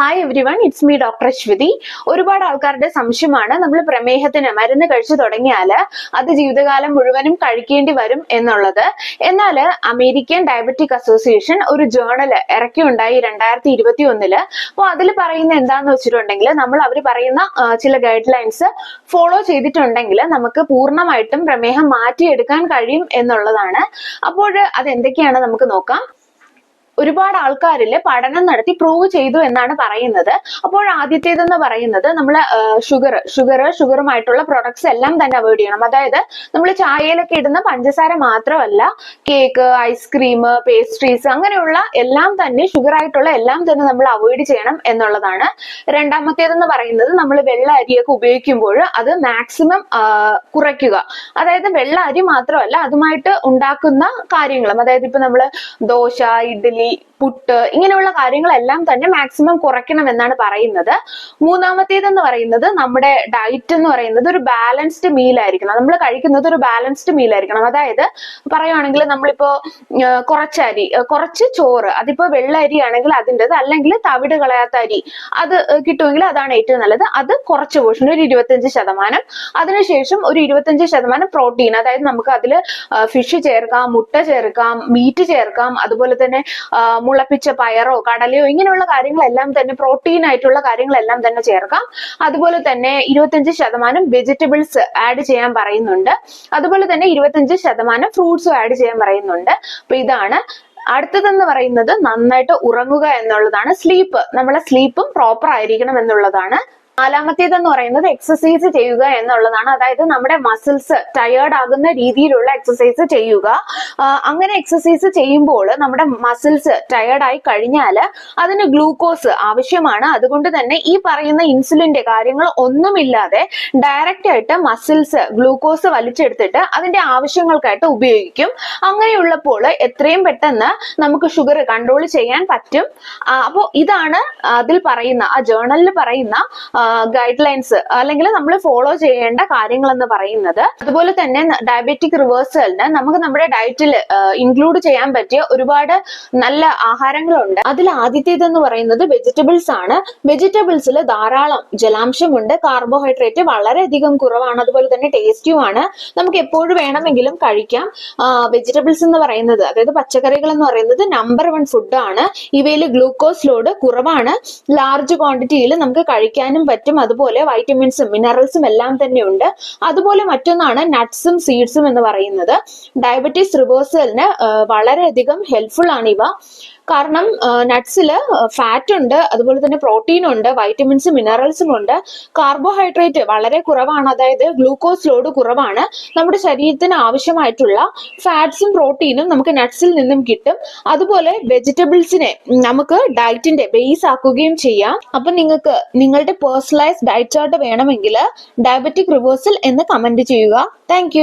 Hi everyone it's me doctor Aswathy ഒരുപാട് ആൾക്കാരുടെ സംശയമാണ്. നമ്മൾ പ്രമേഹത്തിന് മരുന്ന് കഴിച്ചു തുടങ്ങിയാൽ അത് ജീവിതകാലം മുഴുവനും കഴിക്കേണ്ടി വരും എന്നുള്ളത്. എന്നാൽ അമേരിക്കൻ ഡയബറ്റിക് അസോസിയേഷൻ ഒരു ജേണൽ ഇറക്കിയുണ്ടായി രണ്ടായിരത്തി ഇരുപത്തി ഒന്നിൽ അപ്പോൾ അതിൽ പറയുന്ന എന്താന്ന് വെച്ചിട്ടുണ്ടെങ്കിൽ നമ്മൾ അവർ പറയുന്ന ചില ഗൈഡ് ലൈൻസ് ഫോളോ ചെയ്തിട്ടുണ്ടെങ്കിൽ നമുക്ക് പൂർണമായിട്ടും പ്രമേഹം മാറ്റിയെടുക്കാൻ കഴിയും എന്നുള്ളതാണ്. അപ്പോൾ അത് എന്തൊക്കെയാണ് നമുക്ക് നോക്കാം. ഒരുപാട് ആൾക്കാരിൽ പഠനം നടത്തി പ്രൂവ് ചെയ്തു എന്നാണ് പറയുന്നത്. അപ്പോൾ ആദ്യത്തേതെന്ന് പറയുന്നത് നമ്മൾ ഷുഗർ ഷുഗർ ഷുഗറുമായിട്ടുള്ള പ്രൊഡക്ട്സ് എല്ലാം തന്നെ അവോയ്ഡ് ചെയ്യണം. അതായത് നമ്മൾ ചായയിലൊക്കെ ഇടുന്ന പഞ്ചസാര മാത്രമല്ല കേക്ക് ഐസ്ക്രീം പേസ്ട്രീസ് അങ്ങനെയുള്ള എല്ലാം തന്നെ ഷുഗർ ആയിട്ടുള്ള എല്ലാം തന്നെ നമ്മൾ അവോയ്ഡ് ചെയ്യണം എന്നുള്ളതാണ്. രണ്ടാമത്തേതെന്ന് പറയുന്നത് നമ്മൾ വെള്ള അരിയൊക്കെ ഉപയോഗിക്കുമ്പോൾ അത് മാക്സിമം കുറയ്ക്കുക. അതായത് വെള്ള അരി മാത്രമല്ല അതുമായിട്ട് ഉണ്ടാക്കുന്ന കാര്യങ്ങളും. അതായത് ഇപ്പൊ നമ്മൾ ദോശ ഇഡ്ഡലി പുട്ട് ഇങ്ങനെയുള്ള കാര്യങ്ങളെല്ലാം തന്നെ മാക്സിമം കുറയ്ക്കണം എന്നാണ് പറയുന്നത്. മൂന്നാമത്തേത് എന്ന് പറയുന്നത് നമ്മുടെ ഡയറ്റ് എന്ന് പറയുന്നത് ഒരു ബാലൻസ്ഡ് മീൽ ആയിരിക്കണം. നമ്മൾ കഴിക്കുന്നത് ഒരു ബാലൻസ്ഡ് മീൽ ആയിരിക്കണം. അതായത് പറയുവാണെങ്കിൽ നമ്മളിപ്പോ ആ, കുറച്ച് ചോറ് അതിപ്പോ വെള്ള അരി ആണെങ്കിൽ അതിന്റെത് അല്ലെങ്കിൽ തവിട് കളയാത്ത അരി അത് കിട്ടുമെങ്കിൽ അതാണ് ഏറ്റവും നല്ലത്. അത് കുറച്ച് പോഷൻ ഒരു ഇരുപത്തഞ്ച് ശതമാനം. അതിനുശേഷം ഒരു ഇരുപത്തഞ്ച് ശതമാനം പ്രോട്ടീൻ അതായത് നമുക്ക് അതിൽ ഫിഷ് ചേർക്കാം മുട്ട ചേർക്കാം മീറ്റ് ചേർക്കാം അതുപോലെ തന്നെ മുളപ്പിച്ച പയറോ കടലയോ ഇങ്ങനെയുള്ള കാര്യങ്ങളെല്ലാം തന്നെ പ്രോട്ടീൻ ആയിട്ടുള്ള കാര്യങ്ങളെല്ലാം തന്നെ ചേർക്കാം. അതുപോലെ തന്നെ ഇരുപത്തിയഞ്ച് ശതമാനം വെജിറ്റബിൾസ് ആഡ് ചെയ്യാൻ പറയുന്നുണ്ട്. അതുപോലെ തന്നെ ഇരുപത്തിയഞ്ച് ശതമാനം ഫ്രൂട്ട്സും ആഡ് ചെയ്യാൻ പറയുന്നുണ്ട്. അപ്പൊ ഇതാണ്. അടുത്തതെന്ന് പറയുന്നത് നന്നായിട്ട് ഉറങ്ങുക എന്നുള്ളതാണ്. സ്ലീപ്പ് നമ്മളെ സ്ലീപ്പും പ്രോപ്പർ ആയിരിക്കണം എന്നുള്ളതാണ്. നാലാമത്തേതെന്ന് പറയുന്നത് എക്സസൈസ് ചെയ്യുക എന്നുള്ളതാണ്. അതായത് നമ്മുടെ മസിൽസ് ടയേർഡ് ആകുന്ന രീതിയിലുള്ള എക്സസൈസ് ചെയ്യുക. അങ്ങനെ എക്സസൈസ് ചെയ്യുമ്പോൾ നമ്മുടെ മസിൽസ് ടയേർഡ് ആയി കഴിഞ്ഞാൽ അതിന് ഗ്ലൂക്കോസ് ആവശ്യമാണ്. അതുകൊണ്ട് തന്നെ ഈ പറയുന്ന ഇൻസുലിന്റെ കാര്യങ്ങൾ ഒന്നുമില്ലാതെ ഡയറക്റ്റ് ആയിട്ട് മസിൽസ് ഗ്ലൂക്കോസ് വലിച്ചെടുത്തിട്ട് അതിന്റെ ആവശ്യങ്ങൾക്കായിട്ട് ഉപയോഗിക്കും. അങ്ങനെയുള്ളപ്പോൾ എത്രയും പെട്ടെന്ന് നമുക്ക് ഷുഗർ കൺട്രോൾ ചെയ്യാൻ പറ്റും. അപ്പോൾ ഇതാണ് അതിൽ പറയുന്ന ആ ജേണലിൽ പറയുന്ന ഗൈഡ് ലൈൻസ് അല്ലെങ്കിൽ നമ്മൾ ഫോളോ ചെയ്യേണ്ട കാര്യങ്ങൾ എന്ന് പറയുന്നത് അതുപോലെ തന്നെ ഡയബറ്റിക് റിവേഴ്സലിന് നമുക്ക് നമ്മുടെ ഡയറ്റിൽ ഇൻക്ലൂഡ് ചെയ്യാൻ പറ്റിയ ഒരുപാട് നല്ല ആഹാരങ്ങളുണ്ട്. അതിൽ ആദ്യത്തേതെന്ന് പറയുന്നത് വെജിറ്റബിൾസ് ആണ്. വെജിറ്റബിൾസിൽ ധാരാളം ജലാംശമുണ്ട്. കാർബോഹൈഡ്രേറ്റ് വളരെയധികം കുറവാണ്. അതുപോലെ തന്നെ ടേസ്റ്റിയുമാണ് നമുക്ക് എപ്പോഴും വേണമെങ്കിലും കഴിക്കാം. വെജിറ്റബിൾസ് എന്ന് പറയുന്നത് അതായത് പച്ചക്കറികൾ എന്ന് പറയുന്നത് നമ്പർ വൺ ഫുഡാണ് ഇവയിൽ ഗ്ലൂക്കോസ് ലോഡ് കുറവാണ്. ലാർജ് ക്വാണ്ടിറ്റിയിൽ നമുക്ക് കഴിക്കാനും പറ്റും. അതുപോലെ വൈറ്റമിൻസും മിനറൽസും എല്ലാം തന്നെ ഉണ്ട്. അതുപോലെ മറ്റൊന്നാണ് നട്ട്സും സീഡ്സും എന്ന് പറയുന്നത്. ഡയബറ്റീസ് റിവേഴ്സലിന് വളരെയധികം ഹെൽപ്ഫുൾ ആണ് ഇവ. കാരണം നട്ട്സിൽ ഫാറ്റ് ഉണ്ട് അതുപോലെ തന്നെ പ്രോട്ടീൻ ഉണ്ട് വൈറ്റമിൻസും മിനറൽസും ഉണ്ട്. കാർബോഹൈഡ്രേറ്റ് വളരെ കുറവാണ് അതായത് ഗ്ലൂക്കോസ് ലോഡ് കുറവാണ്. നമ്മുടെ ശരീരത്തിന് ആവശ്യമായിട്ടുള്ള ഫാറ്റ്സും പ്രോട്ടീനും നമുക്ക് നട്ട്സിൽ നിന്നും കിട്ടും. അതുപോലെ വെജിറ്റബിൾസിനെ നമുക്ക് ഡയറ്റിന്റെ ബേസ് ആക്കുകയും ചെയ്യാം. അപ്പൊ നിങ്ങൾക്ക് നിങ്ങളുടെ പേഴ്സണലൈസ് ഡയറ്റ് ചാർട്ട് വേണമെങ്കിൽ ഡയബറ്റിക് റിവേഴ്സൽ എന്ന് കമന്റ് ചെയ്യുക. താങ്ക്